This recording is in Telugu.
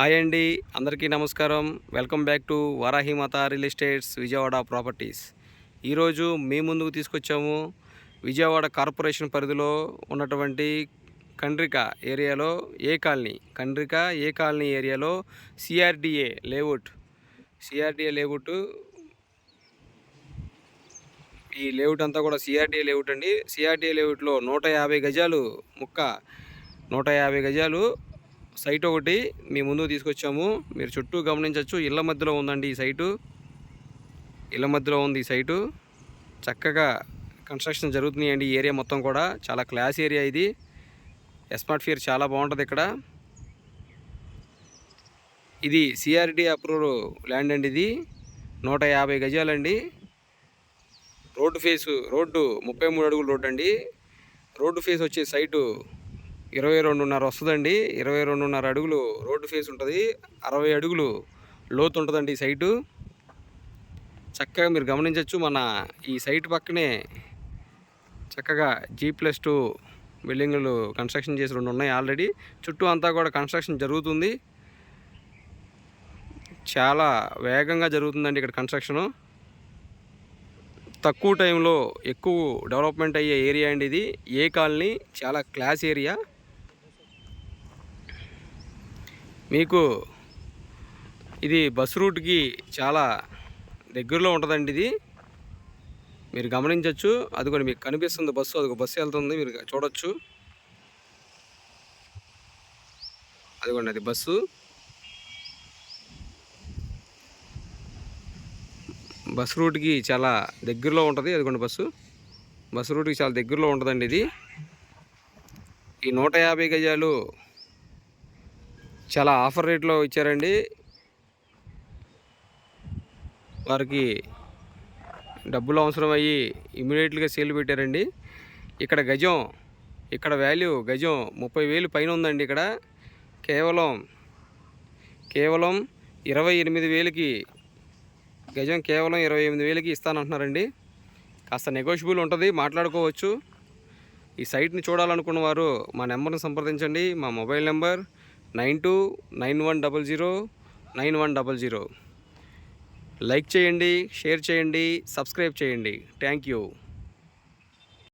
హాయ్ అండి అందరికీ నమస్కారం. Welcome back to Varahimata real estates Vijayawada properties. ఈరోజు మీ ముందుకు తీసుకొచ్చాము విజయవాడ కార్పొరేషన్ పరిధిలో ఉన్నటువంటి కండ్రిక ఏరియాలో ఏ కాలనీ? కండ్రిక ఏ కాలనీ ఏరియాలో? CRDA layout. CRDA layout. ఈ లేఅవుట్ అంతా కూడా సిఆర్డిఏ లేఅవుట్ అండి. సిఆర్డిఏ లేఅవుట్లో నూట యాభై గజాలు ముక్క నూట యాభై గజాలు సైట్ ఒకటి మీ ముందుకు తీసుకొచ్చాము. మీరు చుట్టూ గమనించవచ్చు ఇళ్ళ మధ్యలో ఉందండి ఈ సైటు. ఇళ్ళ మధ్యలో ఉంది ఈ సైటు. చక్కగా కన్స్ట్రక్షన్ జరుగుతున్నాయండి ఈ ఏరియా మొత్తం కూడా. చాలా క్లాస్ ఏరియా ఇది. ఎస్మార్ట్ఫియర్ చాలా బాగుంటుంది ఇక్కడ. ఇది సిఆర్డి అప్రూవ్ ల్యాండ్ అండి ఇది. నూట యాభై గజాలండి. రోడ్డు ఫేసు రోడ్డు ముప్పై మూడు అడుగుల రోడ్డు అండి. రోడ్డు ఫేస్ వచ్చే సైటు ఇరవై రెండున్నర వస్తుందండి. ఇరవై రెండున్నర అడుగులు రోడ్డు ఫేస్ ఉంటుంది. అరవై అడుగులు లోతు ఉంటుందండి ఈ సైటు. చక్కగా మీరు గమనించవచ్చు మన ఈ సైట్ పక్కనే చక్కగా జీ ప్లస్ టూ బిల్డింగులు కన్స్ట్రక్షన్ చేసి రెండు ఉన్నాయి ఆల్రెడీ. చుట్టూ అంతా కూడా కన్స్ట్రక్షన్ జరుగుతుంది. చాలా వేగంగా జరుగుతుందండి ఇక్కడ కన్స్ట్రక్షను. తక్కువ టైంలో ఎక్కువ డెవలప్మెంట్ అయ్యే ఏరియా అండి ఇది. ఏ కాలనీ చాలా క్లాస్ ఏరియా. మీకు ఇది బస్ రూట్కి చాలా దగ్గరలో ఉంటుందండి ఇది. మీరు గమనించవచ్చు అది కూడా మీకు కనిపిస్తుంది బస్సు. అది బస్సు వెళ్తుంది. మీరు చూడొచ్చు. అదిగోండి అది బస్సు. బస్ రూట్కి చాలా దగ్గరలో ఉంటుంది. అదిగోండి బస్సు. బస్ రూట్కి చాలా దగ్గరలో ఉంటుందండి ఇది. ఈ నూట యాభై గజాలు చాలా ఆఫర్ రేట్లో ఇచ్చారండి. వారికి డబ్బులు అవసరం అయ్యి ఇమీడియట్గా సేల్ పెట్టారండి. ఇక్కడ గజం ఇక్కడ వాల్యూ గజం ముప్పై వేలు పైన ఉందండి ఇక్కడ. కేవలం కేవలం ఇరవై ఎనిమిది వేలకి గజం కేవలం ఇరవై ఎనిమిది వేలకి ఇస్తానంటున్నారండి. కాస్త నెగోషియబుల్ ఉంటుంది మాట్లాడుకోవచ్చు. ఈ సైట్ని చూడాలనుకున్న వారు మా నెంబర్ని సంప్రదించండి మా mobile number nine two nine one double zero nine one double zero. Like చేయండి షేర్ చేయండి సబ్స్క్రైబ్ చేయండి. Thank you.